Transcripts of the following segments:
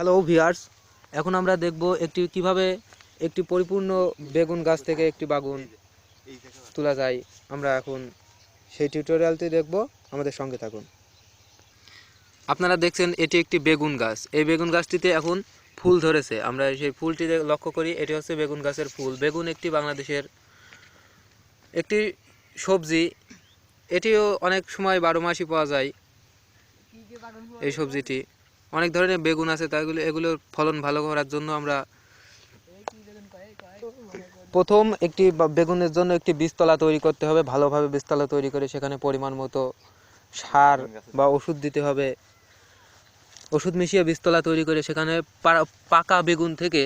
Hello viewers এখন আমরা দেখব একটি, কীভাবে একটি পরিপূর্ণ বেগুন গাছ থেকে একটি বাগুন তোলা যায়। আমরা এখন সেই টিউটোরিয়ালটি দেখব। আমাদের সঙ্গে থাকুন। আপনারা দেখছেন, এটি একটি বেগুন গাছ। এই বেগুন গাছটিতে এখন ফুল ধরেছে। আমরা সেই ফুলটি লক্ষ্য করি, এটি হচ্ছে বেগুন গাছের ফুল। বেগুন একটি বাংলাদেশের একটি সবজি। এটিও অনেক সময় বারো মাসই পাওয়া যায় এই সবজিটি। অনেক ধরনের বেগুন আছে তাগুলো এগুলোর ফলন ভালো করার জন্য আমরা প্রথম একটি বেগুনের জন্য একটি বীজতলা তৈরি করতে হবে, ভালোভাবে বীজতলা তৈরি করে সেখানে পরিমাণ মতো সার বা ওষুধ দিতে হবে। ওষুধ মিশিয়ে বীজতলা তৈরি করে সেখানে পাকা বেগুন থেকে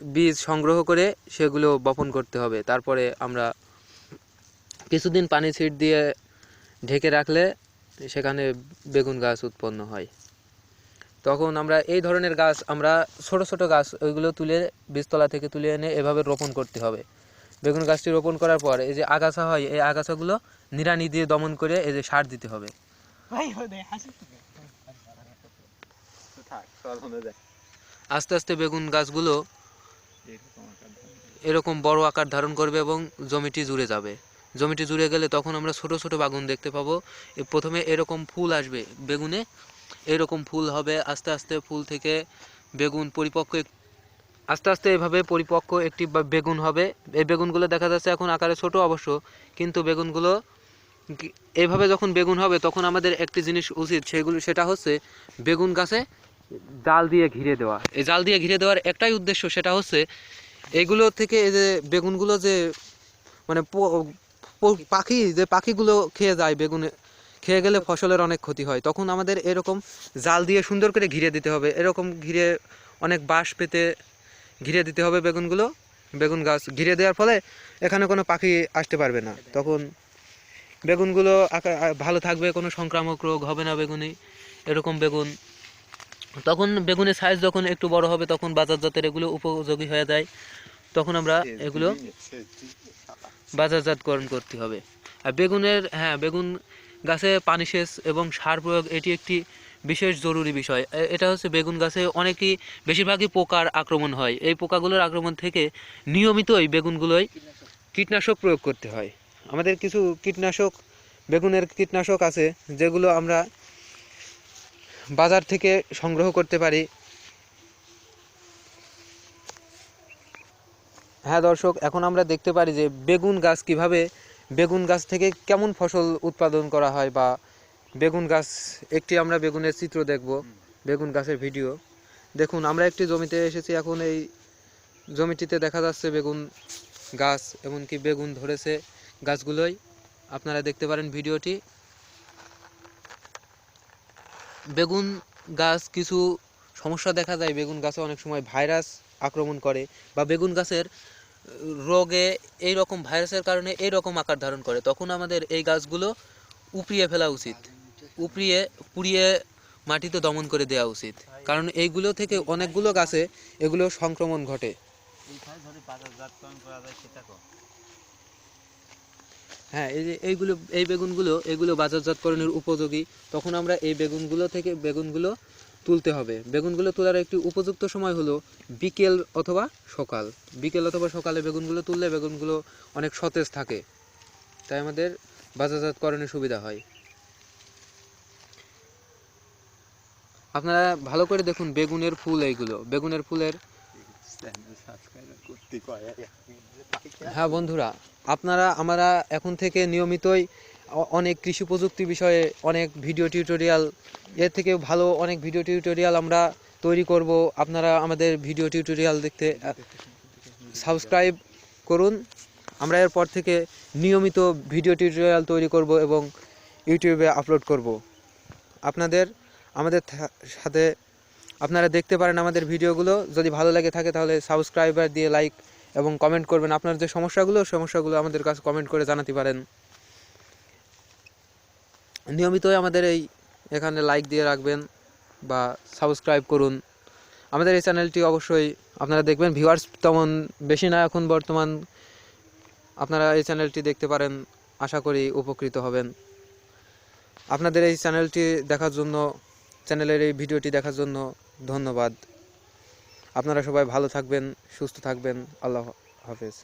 বীজ সংগ্রহ করে সেগুলো বপন করতে হবে। তারপরে আমরা কিছুদিন পানি ছিট দিয়ে ঢেকে রাখলে সেখানে বেগুন গাছ উৎপন্ন হয়। তখন আমরা এই ধরনের গাছ আমরা ছোট ছোট গাছ ওইগুলো তুলে বীজতলা থেকে তুলে এনে এভাবে রোপণ করতে হবে। বেগুন গাছটি রোপণ করার পর এই যে আগাছা হয় এই আগাছাগুলো নিড়ানি দিয়ে দমন করে এই যে সার দিতে হবে। আস্তে আস্তে বেগুন গাছগুলো এরকম বড় আকার ধারণ করবে এবং জমিটি জুড়ে যাবে। জমিটি জুড়ে গেলে তখন আমরা ছোট ছোট বাগুন দেখতে পাবো। প্রথমে এরকম ফুল আসবে বেগুনে এরকম ফুল হবে, আস্তে আস্তে ফুল থেকে বেগুন পরিপক্ক আস্তে আস্তে এভাবে পরিপক্ক একটি বেগুন হবে। এই বেগুনগুলো দেখা যাচ্ছে এখন আকারে ছোট অবশ্য, কিন্তু বেগুনগুলো এভাবে যখন বেগুন হবে তখন আমাদের একটি জিনিস উচিত, সেগুলো, সেটা হচ্ছে বেগুন গাছে জাল দিয়ে ঘিরে দেওয়া। এই জাল দিয়ে ঘিরে দেওয়ার একটাই উদ্দেশ্য, সেটা হচ্ছে এগুলো থেকে এই যে বেগুনগুলো যে মানে পাখি, যে পাখিগুলো খেয়ে যায় বেগুনে খেয়ে গেলে ফসলের অনেক ক্ষতি হয় তখন আমাদের এরকম জাল দিয়ে সুন্দর করে ঘিরে দিতে হবে এরকম ঘিরে অনেক বাঁশ পেতে ঘিরে দিতে হবে বেগুনগুলো বেগুন গাছ ঘিরে দেওয়ার ফলে এখানে কোনো পাখি আসতে পারবে না তখন বেগুনগুলো ভালো থাকবে কোনো সংক্রামক রোগ হবে না বেগুনে এরকম বেগুন তখন বেগুনের সাইজ যখন একটু বড় হবে তখন বাজারজাতের এগুলো উপযোগী হয়ে যায় তখন আমরা এগুলো বাজারজাতকরণ করতে হবে আর বেগুনের হ্যাঁ বেগুন গাছে পানি সেচ এবং সার প্রয়োগ, এটি একটি বিশেষ জরুরি বিষয়। এটা হচ্ছে বেগুন গাছে অনেকই বেশিরভাগই পোকার আক্রমণ হয়। এই পোকাগুলোর আক্রমণ থেকে নিয়মিতই বেগুনগুলোয় কীটনাশক প্রয়োগ করতে হয়। আমাদের কিছু কীটনাশক, বেগুনের কীটনাশক আছে, যেগুলো আমরা বাজার থেকে সংগ্রহ করতে পারি। হ্যাঁ দর্শক, এখন আমরা দেখতে পারি যে বেগুন গাছ কীভাবে বেগুন গাছ থেকে কেমন ফসল উৎপাদন করা হয় বা বেগুন গাছ একটি আমরা বেগুনের চিত্র দেখব বেগুন গাছের ভিডিও। দেখুন আমরা একটি জমিতে এসেছি এখন এই জমিটিতে দেখা যাচ্ছে বেগুন গাছ এমনকি বেগুন ধরেছে গাছগুলোই। আপনারা দেখতে পারেন ভিডিওটি। বেগুন গাছ কিছু সমস্যা দেখা যায় বেগুন গাছে অনেক সময় ভাইরাস আক্রমণ করে বা বেগুন গাছের রোগে এই রকম ভাইরাসের কারণে এই রকম আকার ধারণ করে তখন আমাদের এই গাছগুলো উপড়িয়ে ফেলা উচিত। উপড়িয়ে পুড়িয়ে মাটিতে দমন করে দেওয়া উচিত। কারণ এইগুলো থেকে অনেকগুলো গাছে এগুলো সংক্রমণ ঘটে। হ্যাঁ এই যে এইগুলো এই বেগুনগুলো এগুলো বাজারজাতকরণের উপযোগী। তখন আমরা এই বেগুনগুলো থেকে বেগুনগুলো তুলতে হবে। বেগুনগুলো তোলার একটি উপযুক্ত সময় হলো বিকেল অথবা সকাল। বিকেল অথবা সকালে বেগুনগুলো তুললে বেগুনগুলো অনেক সতেজ থাকে। তাই আমাদের বাজারজাতকরণে সুবিধা হয়। আপনারা ভালো করে দেখুন বেগুনের ফুল এইগুলো। বেগুনের ফুলের হ্যাঁ বন্ধুরা আপনারা আমরা এখন থেকে নিয়মিতই অনেক কৃষি প্রযুক্তি বিষয়ে অনেক ভিডিও টিউটোরিয়াল, এর থেকে ভালো অনেক ভিডিও টিউটোরিয়াল আমরা তৈরি করব। আপনারা আমাদের ভিডিও টিউটোরিয়াল দেখতে সাবস্ক্রাইব করুন। আমরা এরপর থেকে নিয়মিত ভিডিও টিউটোরিয়াল তৈরি করব এবং ইউটিউবে আপলোড করব। আপনাদের, আমাদের সাথে আপনারা দেখতে পারেন আমাদের ভিডিওগুলো। যদি ভালো লাগে থাকে তাহলে সাবস্ক্রাইবার দিয়ে লাইক এবং কমেন্ট করবেন। আপনার যে সমস্যাগুলো সমস্যাগুলো আমাদের কাছে কমেন্ট করে জানাতে পারেন। নিয়মিতই আমাদের এই এখানে লাইক দিয়ে রাখবেন বা সাবস্ক্রাইব করুন। আমাদের এই চ্যানেলটি অবশ্যই আপনারা দেখবেন। ভিউয়ার্স তেমন বেশি না এখন বর্তমান। আপনারা এই চ্যানেলটি দেখতে পারেন। আশা করি উপকৃত হবেন। আপনাদের এই চ্যানেলটি দেখার জন্য চ্যানেলের এই ভিডিওটি দেখার জন্য ধন্যবাদ। আপনারা সবাই ভালো থাকবেন, সুস্থ থাকবেন। আল্লাহ হাফেজ।